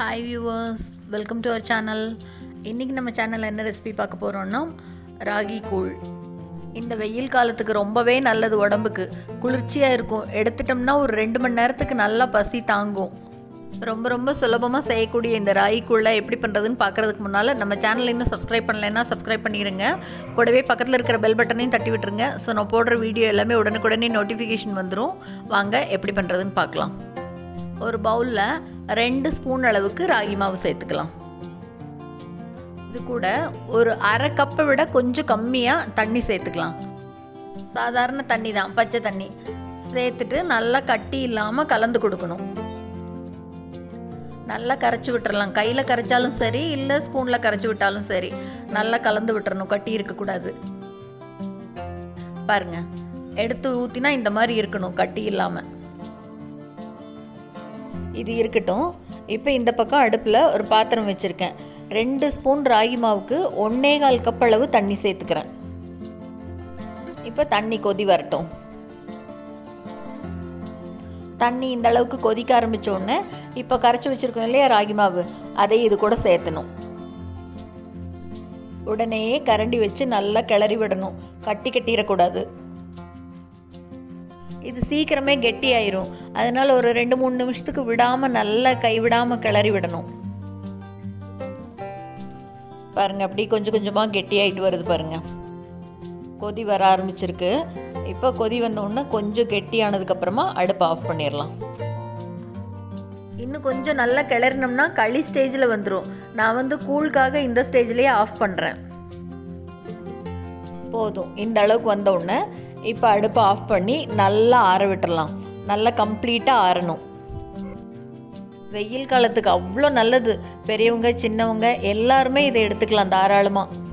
Hi viewers welcome to our channel இன்றைக்கி நம்ம சேனலில் என்ன ரெசிபி பார்க்க போகிறோன்னா ராகி கூழ். இந்த வெயில் காலத்துக்கு ரொம்பவே நல்லது உடம்புக்கு. குளிர்ச்சியாக இருக்கும். எடுத்துட்டோம்னா ஒரு ரெண்டு மணி நேரத்துக்கு நல்லா பசி தாங்கும். ரொம்ப ரொம்ப சுலபமாக செய்யக்கூடிய இந்த ராகி கூழை எப்படி பண்ணுறதுன்னு பார்க்குறதுக்கு முன்னால் நம்ம சேனல் இன்னும் சப்ஸ்கிரைப் பண்ணலைன்னா சப்ஸ்கிரைப் பண்ணிடுங்க கூடவே பக்கத்தில் இருக்கிற பெல் பட்டனையும் தட்டி விட்டுருங்க. ஸோ நான் போடுற வீடியோ எல்லாமே உடனுக்குடனே நோட்டிஃபிகேஷன் வந்துடும் வாங்க எப்படி பண்ணுறதுன்னு பார்க்கலாம். ஒரு பவுலில் ரெண்டு ஸ்பூன் அளவுக்கு ராகி மாவு சேர்த்துக்கலாம். இது கூட ஒரு அரை கப்பை விட கொஞ்சம் கம்மியாக தண்ணி சேர்த்துக்கலாம். சாதாரண தண்ணி தான் பச்சை தண்ணி. சேர்த்துட்டு நல்லா கட்டி இல்லாமல் கலந்து கொடுக்கணும். நல்லா கரைச்சி விட்டுறலாம். கையில் கரைச்சாலும் சரி இல்லை ஸ்பூனில் கரைச்சி விட்டாலும் சரி. நல்லா கலந்து விட்டுறணும். கட்டி இருக்கக்கூடாது பாருங்க எடுத்து ஊற்றினா இந்த மாதிரி இருக்கணும் கட்டி இல்லாமல் இது இருக்கட்டும். இப்போ இந்த பக்கம் அடுப்பில் ஒரு பாத்திரம் வச்சுருக்கேன். ரெண்டு ஸ்பூன் ராகி மாவுக்கு ஒன்னே கால் கப் அளவு தண்ணி சேர்த்துக்கிறேன். இப்போ தண்ணி கொதி வரட்டும். தண்ணி இந்த அளவுக்கு கொதிக்க ஆரம்பித்தோடனே உடனே இப்போ கரைச்சி வச்சுருக்கோம் இல்லையா ராகி மாவு? அதை இது கூட சேர்த்தணும். உடனே கரண்டி வச்சு நல்லா கிளறி விடணும். கட்டி கட்டிடக்கூடாது. இது சீக்கிரமே கெட்டி ஆயிரும் அதனால ஒரு ரெண்டு மூணு நிமிஷத்துக்கு விடாம நல்லா கைவிடாம கிளறி விடணும். பாருங்க அப்படி கொஞ்சம் கொஞ்சமா கெட்டி ஆயிட்டு வருது பாருங்க. கொதி வர ஆரம்பிச்சிருக்கு. இப்போ கொதி வந்தோடனே கொஞ்சம் கெட்டியானதுக்கு அப்புறமா அடுப்பு ஆஃப் பண்ணிடலாம். இன்னும் கொஞ்சம் நல்லா கிளறினோம்னா களி ஸ்டேஜில் வந்துடும் நான் வந்து கூழுக்காக இந்த ஸ்டேஜ்லேயே ஆஃப் பண்ணுறேன் போதும். இந்த அளவுக்கு வந்த உடனே இப்போ அடுப்பை ஆஃப் பண்ணி நல்லா ஆற விட்டுடலாம் நல்லா கம்ப்ளீட்டாக ஆறணும். வெயில் காலத்துக்கு அவ்வளோ நல்லது. பெரியவங்க சின்னவங்க எல்லாருமே இதை எடுத்துக்கலாம் தாராளமாக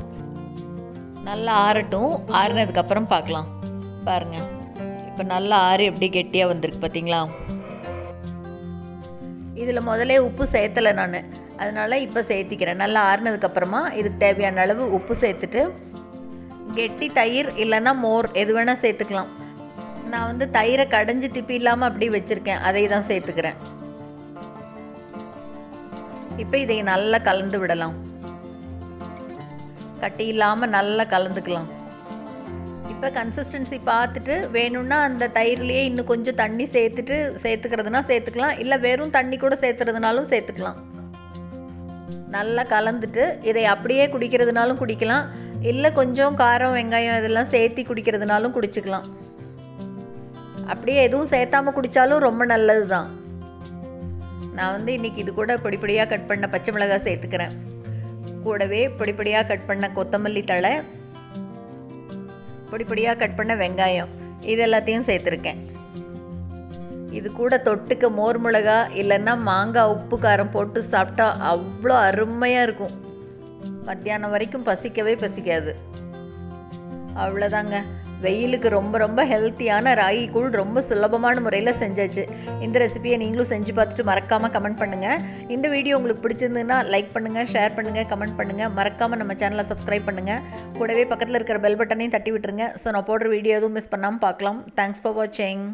நல்லா ஆறட்டும். ஆறுனதுக்கப்புறம் பார்க்கலாம். பாருங்க. இப்போ நல்லா ஆறு எப்படி கெட்டியாக வந்திருக்கு பார்த்தீங்களா இதில் முதலே உப்பு சேர்த்தலை நான். அதனால் இப்போ சேர்த்திக்கிறேன். நல்லா ஆறுனதுக்கப்புறமா இதுக்கு தேவையான அளவு உப்பு சேர்த்துட்டு கெட்டி தயிர் இல்லைன்னா மோர் எது வேணால் சேர்த்துக்கலாம். நான் வந்து தயிரை கடைஞ்சி திப்பி இல்லாமல் அப்படி வச்சுருக்கேன். அதை தான் சேர்த்துக்கிறேன். இப்போ இதை நல்லா கலந்து விடலாம். கட்டி இல்லாமல் நல்லா கலந்துக்கலாம். இப்போ கன்சிஸ்டன்சி பார்த்துட்டு வேணும்னா அந்த தயிர்லேயே இன்னும் கொஞ்சம் தண்ணி சேர்த்துட்டு சேர்த்துக்கிறதுனா சேர்த்துக்கலாம். இல்லை வெறும் தண்ணி கூட சேர்த்துறதுனாலும் சேர்த்துக்கலாம். நல்லா கலந்துட்டு இதை அப்படியே குடிக்கிறதுனாலும் குடிக்கலாம். இல்லை கொஞ்சம் காரம் வெங்காயம் இதெல்லாம் சேர்த்தி குடிக்கிறதுனாலும் குடிச்சுக்கலாம். அப்படியே எதுவும் சேர்த்தாமல் குடித்தாலும் ரொம்ப நல்லது தான் நான் வந்து இன்றைக்கி இது கூட பொடிப்படியாக கட் பண்ண பச்சை மிளகாய் சேர்த்துக்கிறேன். கூடவே பொடிப்படியாக கட் பண்ண கொத்தமல்லி தழை பொடிப்பொடியாக கட் பண்ண வெங்காயம் இது எல்லாத்தையும் சேர்த்துருக்கேன். இது கூட தொட்டுக்க மோர் மிளகா இல்லைன்னா மாங்காய் உப்பு காரம் போட்டு சாப்பிட்டா அவ்வளோ அருமையாக இருக்கும். மத்தியானம் வரைக்கும் பசிக்கவே பசிக்காது. அவ்வளோதாங்க வெயிலுக்கு ரொம்ப ரொம்ப ஹெல்த்தியான ராகி கூழ் ரொம்ப சுலபமான முறையில் செஞ்சாச்சு. இந்த ரெசிபியை நீங்களும் செஞ்சு பார்த்துட்டு மறக்காமல் கமெண்ட் பண்ணுங்கள் இந்த வீடியோ உங்களுக்கு பிடிச்சிருந்ததுன்னா லைக் பண்ணுங்கள் ஷேர் பண்ணுங்கள் கமெண்ட் பண்ணுங்கள் மறக்காமல் நம்ம சேனலை சப்ஸ்கிரைப் பண்ணுங்கள் கூடவே பக்கத்தில் இருக்கிற பெல் பட்டனையும் தட்டி விட்டுருங்க. ஸோ நான் போடுற வீடியோ எதுவும் மிஸ் பண்ணாமல் பார்க்கலாம். தேங்க்ஸ் ஃபார் வாட்சிங்